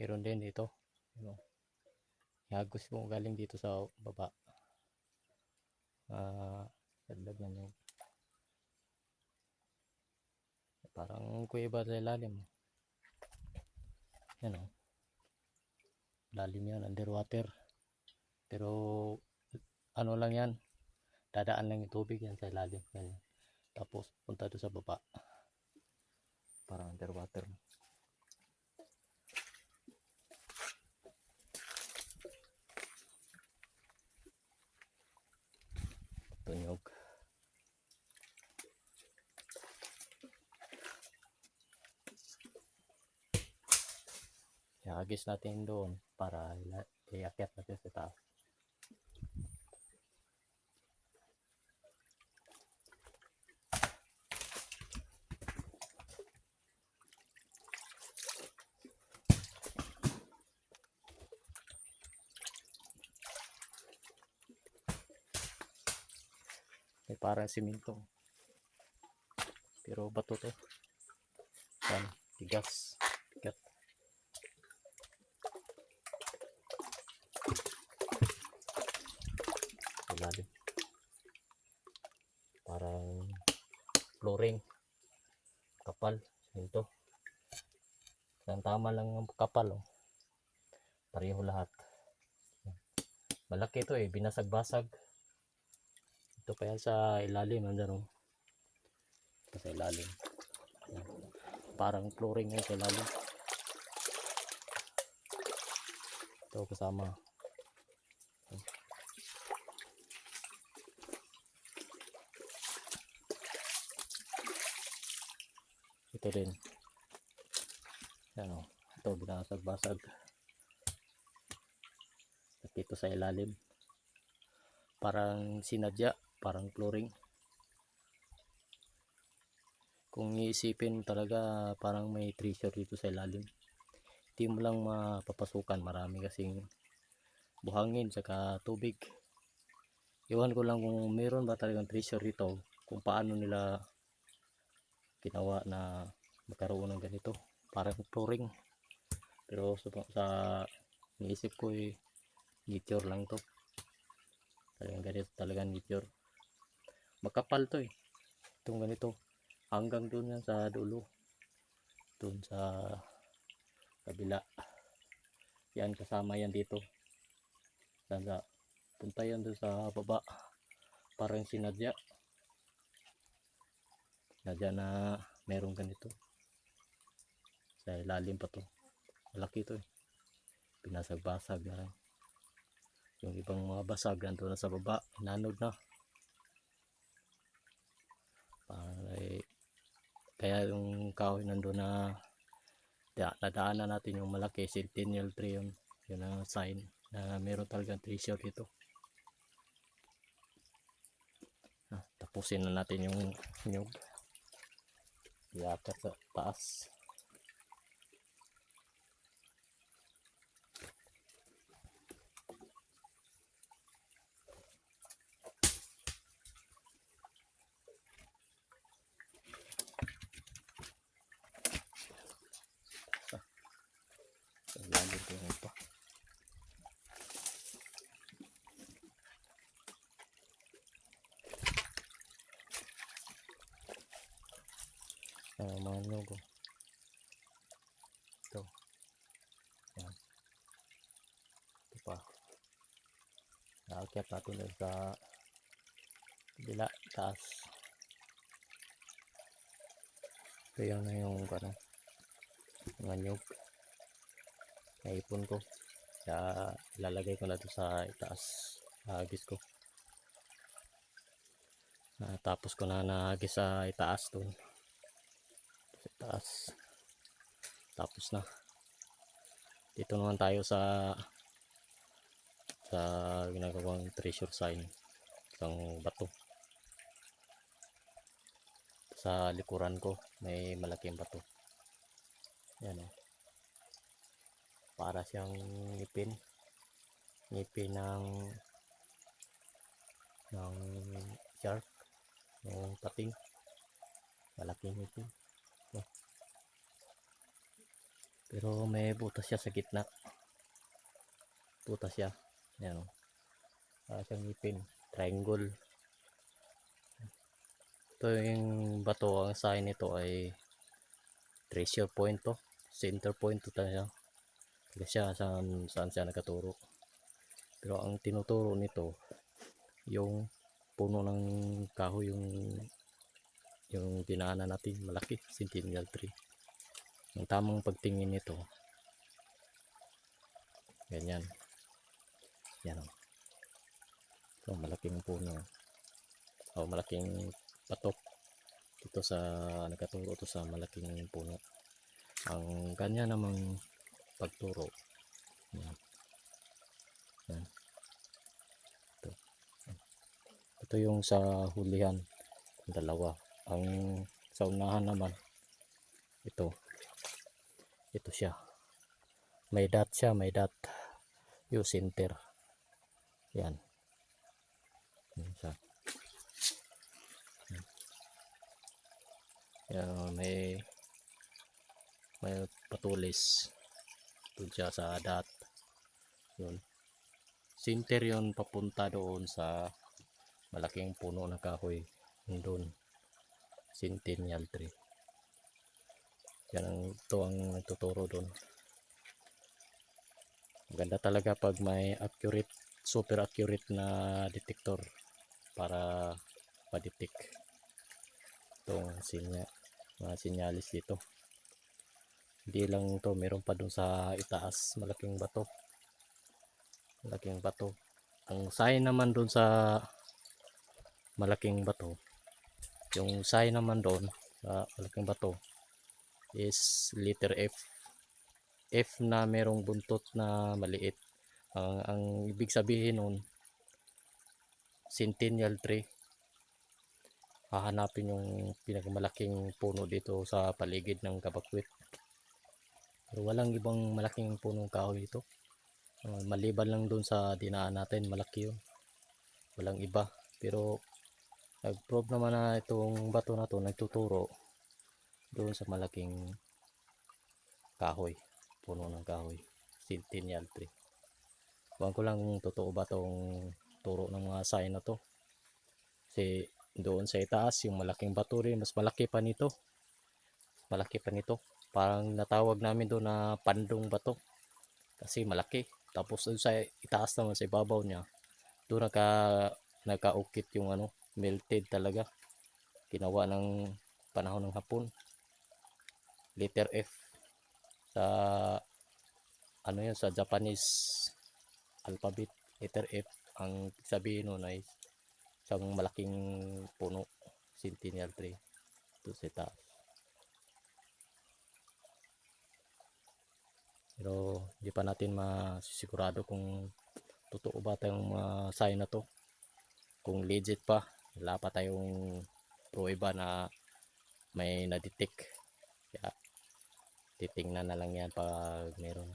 Meron din dito. Ano, Hagos mo galing dito sa baba. Ah, dagdag na yung parang kuweba sa ilalim. Yan o. Lalim yan, underwater. Pero ano lang yan, dadaan lang yung tubig yan sa ilalim. Yan. Tapos punta doon sa baba. Parang underwater. Ihagis natin doon para iakyat natin sa taas. May parang simento. Pero bato to. Yan, tigas. Tigat. Ilalim. Parang flooring. Kapal. Simento. Ang tama lang ang kapal. Oh. Pareho lahat. Malaki to eh. Binasag-basag. Ito pa yan sa ilalim. Nandiyan oh. Ito sa ilalim. Parang flooring yan sa ilalim. Ito kasama. Ito din. Yan o. Ito binasag-basag. At ito sa ilalim. Parang sinadya. Parang flooring. Kung iisipin talaga parang may treasure dito sa ilalim. Hindi mo lang mapapasukan. Marami kasing buhangin saka tubig. Iwan ko lang kung meron ba talagang treasure dito. Kung paano nila ginawa na magkaroon ng ganito. Parang flooring. Pero sa, sa niisip ko eh, nature lang to. Talagang ganito talagang nature. Makapal to eh. Itong ganito. Hanggang doon yan sa dulo. Doon sa kabila. Yan kasama yan dito. Sana punta yan doon sa baba. Parang sinadya. Sinadya na merong ganito. Sa ilalim pa to. Malaki to eh. Pinasag-basag na. Yung ibang mga basag nandun na sa baba. Nanog na. Parang eh, kaya yung kahoy nandun na da, nadaanan natin yung malaki centennial tree yun. Yun ang sign na meron talagang treasure dito. Ah, tapusin na natin yung nyug. Iakat sa taas. Nyug. oh. Ito. Yan. Ito pa. Naakyat natin doon sa bila taas. Ito yan na yung ano, mga nyug. Naipon ko. Kaya ilalagay ko na ito sa itaas. Hagis ko. Natapos ko na nahagis sa itaas doon. Sa itaas. Tapos na. Dito naman tayo sa sa ginagawang treasure sign. Isang bato. Sa likuran ko may malaking bato. Yan o para siyang ngipin ngipin ng ng shark ng pating malaking ngipin Pero may butas siya sa gitna. Butas siya. Yan o. Para siyang ngipin. Triangle. Ito yung bato. Ang sign nito ay treasure point to. Center point to tayo. Kasi siya saan, saan siya nakaturo. Pero ang tinuturo nito yung puno ng kahoy yung yung dinaanan natin malaki centennial tree ang tamang pagtingin nito. Ganyan. Yan o so malaking puno. O malaking patok dito sa nakaturo to sa malaking puno. Ang kanya namang pagturo. Yan. Yan. Ito. Ito yung sa hulihan. Dalawa. Ang sa unahan naman ito ito siya. May dot siya may dot yung center. Yan. Yan may may patulis. Doon siya sa dot. Yun. Center yun papunta doon sa malaking puno ng kahoy. Doon. Centennial tree yan ang ito ang nagtuturo doon maganda talaga pag may accurate super accurate na detector para ma-detect itong sinya, mga sinyalis dito. Hindi lang to meron pa doon sa itaas malaking bato. Malaking bato. Ang sign naman doon sa malaking bato yung sign naman doon sa malaking bato is letter F. F na merong buntot na maliit. Ang, ang ibig sabihin nun centennial tree. Hahanapin yung pinakamalaking puno dito sa paligid ng kabakwit. Pero walang ibang malaking punong kahoy dito Uh, maliban lang doon sa dinaan natin malaki yun. Walang iba. Pero nag-prove naman na itong bato na to nagtuturo doon sa malaking kahoy puno ng kahoy centennial tree. Huwag ko lang totoo ba tong turo ng mga sign na to. Kasi doon sa itaas yung malaking bato rin mas malaki pa nito. Malaki pa nito. Parang natawag namin doon na pandong bato. Kasi malaki. Tapos doon sa itaas naman sa ibabaw niya doon naka nakaukit yung ano melted talaga. Ginawa ng panahon ng hapon letter F sa ano yun sa Japanese alphabet letter F. Ang sabihin nun ay isang malaking puno centennial tree doon sa itaas pero hindi pa natin masisigurado kung totoo ba tayong mga sign na to. Kung legit pa wala pa tayong pruweba na may na-detect kaya titingnan na lang yan pag meron